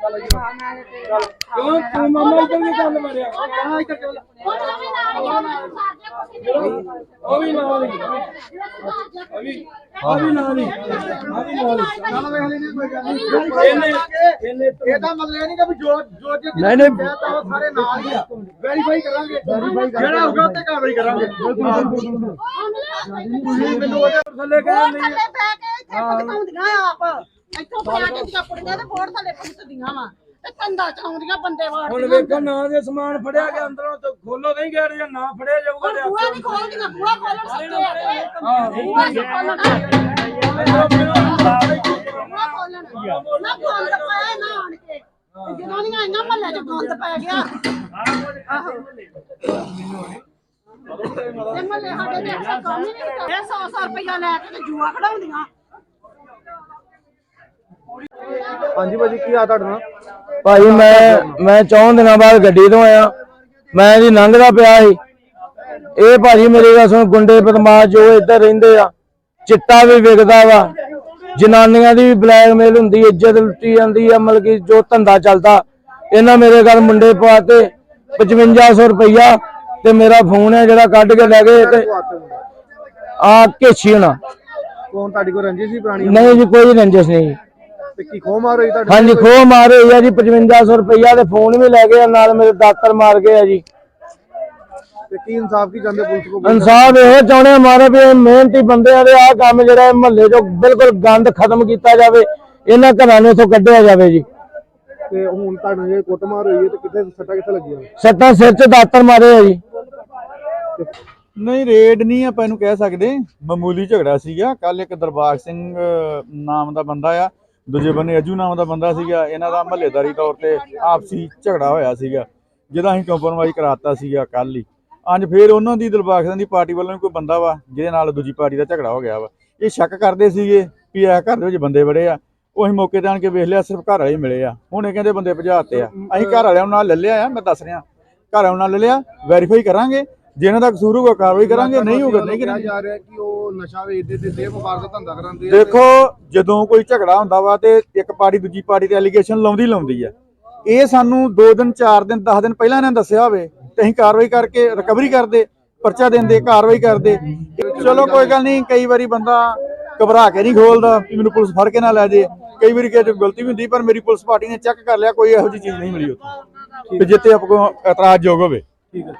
ਕਿਉਂ ਤੂੰ ਮਾਮਾ ਇਧਰ ਵੀ ਕੰਨ ਮਾਰਿਆ ਹਾਂ ਇੱਧਰ ਚੱਲ ਉਹ ਵੀ ਨਾਲ ਹੀ ਉਹ ਵੀ ਨਾਲ ਹੀ ਆ ਨਾਲ ਹੀ ਚੱਲ ਵੇਖ ਲੈਣੀ ਕੋਈ ਗੱਲ ਨਹੀਂ ਇਹਨੇ ਇਹਨੇ ਇਹਦਾ ਮਤਲਬ ਇਹ ਨਹੀਂ ਕਿ ਵੀ ਜੋ ਜੋ ਜੇ ਨਹੀਂ, ਨਹੀਂ। ਸਾਰੇ ਨਾਲ ਹੀ ਆ ਵੈਰੀਫਾਈ ਕਰਾਂਗੇ ਜਿਹੜਾ ਹੋਊਗਾ ਉੱਤੇ ਕਾਰਵਾਈ ਕਰਾਂਗੇ ਤੁਸੀਂ ਮੈਨੂੰ ਉਹਦੇ ਥੱਲੇ ਕਹਿ ਨਹੀਂ ਥੱਲੇ ਇੱਥੇ ਪਿਆ ਕੇ ਦੀਆਂ ਕੁੜੀਆਂ ਤੇ ਬੋੜ ਥੱਲੇ ਭਟਕਦੀਆਂ ਵਾ ਤੇ ਕੰਦਾ ਚਾਉਂਦੀਆਂ ਬੰਦੇ ਵਾੜ ਹੁਣ ਵੇਖੋ ਨਾ ਦੇ ਸਮਾਨ ਫੜਿਆ ਗਿਆ ਅੰਦਰੋਂ ਤੇ ਖੋਲੋ ਨਹੀਂ ਗਿਆ ਜਾਂ ਨਾ ਫੜਿਆ ਜਾਊਗਾ ਤੇ ਬੂਆ ਨਹੀਂ ਖੋਲਦੀਆਂ ਬੂਆ ਖੋਲਣ ਸੱਤੇ ਹਾਂ ਬੂਆ ਖੋਲਣਾ। ਨਾ ਗੰਦ ਪਾਇਆ ਨਾ ਆਣ ਕੇ। ਤੇ ਜਨਾਨੀਆਂ ਇੰਨਾ ਮਹੱਲੇ ਚ ਗੰਦ ਪੈ ਗਿਆ। ਆਹੋ। ਤੇ ਮਹੱਲੇ ਸਾਡੇ ਦੇ ਅਕਸਰ ਕੰਮ ਹੀ ਨਹੀਂ ਕਰਦੇ 100 100 ਰੁਪਇਆ ਲੈ ਕੇ ਤੇ ਜੂਆ ਖੜਾਉਂਦੀਆਂ ਹਾਂਜੀ ਭਾਜੀ ਕੀ ਆ ਤੁਹਾਡਾ? ਭਾਈ ਮੈਂ ਮੈਂ ਚੌਂ ਦਿਨਾਂ ਬਾਅਦ ਗੱਡੀ ਤੋਂ ਆਇਆ। ਮੈਂ ਜੀ ਲੰਘਦਾ ਪਿਆ ਸੀ। ਇਹ ਭਾਜੀ ਮੇਰੀ ਗੱਲ ਸੁਣ ਗੁੰਡੇ ਬਦਮਾਸ਼ ਜੋ ਇੱਧਰ ਰਹਿੰਦੇ ਆ ਚਿੱਟਾ ਵੀ ਵਿਕਦਾ ਵਾ। ਜਨਾਨੀਆਂ ਦੀ ਵੀ ਬਲੈਕਮੇਲ ਹੁੰਦੀ ਇੱਜ਼ਤ ਲੁੱਟੀ ਜਾਂਦੀ ਆ ਮਤਲਬ ਕਿ ਜੋ ਧੰਦਾ ਚੱਲਦਾ। ਇਹਨਾਂ ਮੇਰੇ ਘਰ ਮੁੰਡੇ ਪਵਾਤੇ 5500 ਰੁਪਈਆ ਤੇ ਮੇਰਾ ਫੋਨ ਹੈ ਜਿਹੜਾ ਕੱਢ ਕੇ ਲੈ ਗਏ ਤੇ ਆ ਘੇਛੀ ਹੋਣਾ ਕੌਣ ਤੁਹਾਡੀ ਕੋਲ ਰੰਜੀ ਸੀ ਪੁਰਾਣੀ? ਨਹੀਂ ਜੀ ਕੋਈ ਰੰਜਿਸ਼ ਨਹੀਂ। ਤੇ ਕੀ ਖੋ ਮਾਰ ਹੋਈ ਤੁਹਾਡੇ ਹਾਂਜੀ ਖੋਹ ਮਾਰੇ ਆ ਜੀ 5500 ਰੁਪਈਆ ਤੇ ਫੋਨ ਵੀ ਲੈ ਗਏ ਆ, ਨਾਲ ਮੇਰੇ ਦਾਤਰ ਮਾਰ ਗਏ ਆ ਜੀ। ਤੇ ਕੀ ਇਨਸਾਫ ਕੀ ਚਾਹੁੰਦੇ ਪੁਲਿਸ ਕੋ ਇਨਸਾਫ ਇਹੋ ਚਾਹੁੰਦੇ ਆ ਮਾਰੇ ਵੀ ਇਹ ਮਿਹਨਤੀ ਬੰਦਿਆਂ ਦੇ ਆ ਕੰਮ ਜਿਹੜਾ ਇਹ ਮਹੱਲੇ ਚੋਂ ਬਿਲਕੁਲ ਗੰਦ ਖਤਮ ਕੀਤਾ ਜਾਵੇ ਇਹਨਾਂ ਘਰਾਂ ਨੂੰ ਇਥੋਂ ਕੱਢਿਆ ਜਾਵੇ ਜੀ। ਤੇ ਹੁਣ ਤੁਹਾਨੂੰ ਜੇ ਕੁੱਟ ਮਾਰ ਹੋਈ ਹੈ ਤੇ ਕਿੱਥੇ ਸੱਟਾਂ ਕਿੱਥੇ ਲੱਗੀਆਂ? ਸੱਟਾਂ ਸਿਰ 'ਚ ਦਾਤਰ ਮਾਰੇ ਆ ਜੀ। ਨਹੀਂ ਰੇਡ ਨਹੀਂ ਆਪਾਂ ਇਹਨੂੰ ਕਹਿ ਸਕਦੇ। ਮਾਮੂਲੀ ਝਗੜਾ ਸੀਗਾ। ਕੱਲ ਇੱਕ ਦਰਬਾਰ ਸਿੰਘ ਅਹ, ਨਾਮ ਦਾ ਬੰਦਾ ਆ। ਦੂਜੇ ਬੰਨੇ ਅਜੂ ਨਾਮ ਦਾ ਬੰਦਾ ਸੀਗਾ, ਇਹਨਾਂ ਦਾ ਮਹੱਲੇਦਾਰੀ ਤੌਰ ਤੇ ਆਪਸੀ ਝਗੜਾ ਹੋਇਆ ਸੀਗਾ, ਜਿਹਦਾ ਅਸੀਂ ਕੰਪਰੋਮਾਈਜ਼ ਕਰਾਤਾ ਸੀਗਾ ਕੱਲ ਹੀ। ਅੱਜ ਫੇਰ ਉਹਨਾਂ ਦੀ ਦਿਲਬਾਗ ਦੀ ਪਾਰਟੀ ਵੱਲੋਂ ਵੀ ਕੋਈ ਬੰਦਾ ਵਾ, ਜਿਹਦੇ ਨਾਲ ਦੂਜੀ ਪਾਰਟੀ ਦਾ ਝਗੜਾ ਹੋ ਗਿਆ ਵਾ। ਇਹ ਸ਼ੱਕ ਕਰਦੇ ਸੀਗੇ ਵੀ ਇਹ ਘਰ ਦੇ ਵਿੱਚ ਬੰਦੇ ਬੜੇ ਆ, ਉਹ ਅਸੀਂ ਮੌਕੇ ਤੇ ਆਣ ਕੇ ਵੇਖ ਲਿਆ, ਸਿਰਫ ਘਰ ਵਾਲੇ ਮਿਲੇ ਆ। ਹੁਣ ਇਹ ਕਹਿੰਦੇ ਬੰਦੇ ਭਜਾਤੇ ਆ। ਅਸੀਂ ਘਰ ਵਾਲਿਆਂ ਨਾਲ ਲੈ ਲਿਆ ਆ, ਮੈਂ ਦੱਸ ਰਿਹਾ। ਘਰ ਵਾਲਿਆਂ ਨਾਲ ਲੈ ਲਿਆ ਵੈਰੀਫਾਈ ਕਰਾਂਗੇ ਜੇ ਇਹਨਾਂ ਦਾ ਕਸੂਰ ਹੋਊਗਾ ਕਾਰਵਾਈ ਕਰਾਂਗੇ ਨਹੀਂ ਹੋਊਗਾ ਨਹੀਂ ਕਿਹਾ ਕਰਾਂਗੇ। ਜਾ ਰਿਹਾ ਕਿ ਉਹ ਨਸ਼ਾ ਵੇਚਦੇ ਤੇ ਦੇਹ ਵਪਾਰ ਦਾ ਧੰਦਾ ਕਰਾਉਂਦੇ ਆ ਦੇਖੋ ਜਦੋਂ ਕੋਈ ਝਗੜਾ ਹੁੰਦਾ ਵਾ ਤੇ ਇੱਕ ਪਾਰਟੀ ਦੂਜੀ ਪਾਰਟੀ ਤੇ ਐਲੀਗੇਸ਼ਨ ਲਾਉਂਦੀ ਲਾਉਂਦੀ ਆ। ਇਹ ਸਾਨੂੰ 2 ਦਿਨ 4 ਦਿਨ 10 ਦਿਨ ਪਹਿਲਾਂ ਇਹਨਾਂ ਨੇ ਦੱਸਿਆ ਹੋਵੇ ਤੇ ਅਸੀਂ ਕਾਰਵਾਈ ਕਰਕੇ ਰਿਕਵਰੀ ਕਰਦੇ ਪਰਚਾ ਦਿੰਦੇ ਕਾਰਵਾਈ ਕਰਦੇ। ਚਲੋ ਕੋਈ ਗੱਲ ਨਹੀਂ ਕਈ ਵਾਰੀ ਬੰਦਾ ਘਬਰਾ ਕੇ ਨਹੀਂ ਖੋਲਦਾ ਵੀ ਮੈਨੂੰ ਪੁਲਿਸ ਫੜ ਕੇ ਨਾ ਲੈ ਜੇ। ਕਈ ਵਾਰੀ ਤੋਂ ਗਲਤੀ ਵੀ ਹੁੰਦੀ ਪਰ ਮੇਰੀ ਪੁਲਿਸ ਪਾਰਟੀ ਨੇ ਚੈੱਕ ਕਰ ਲਿਆ ਕੋਈ ਇਹੋ ਜਿਹੀ ਚੀਜ਼ ਨਹੀਂ ਮਿਲੀ ਉੱਥੇ। ਤੇ ਜਿੱਤੇ ਆਪ ਕੋ ਇਤਰਾਜ਼ਯੋਗ ਹੋਵੇ। ਠੀਕ ਹੈ।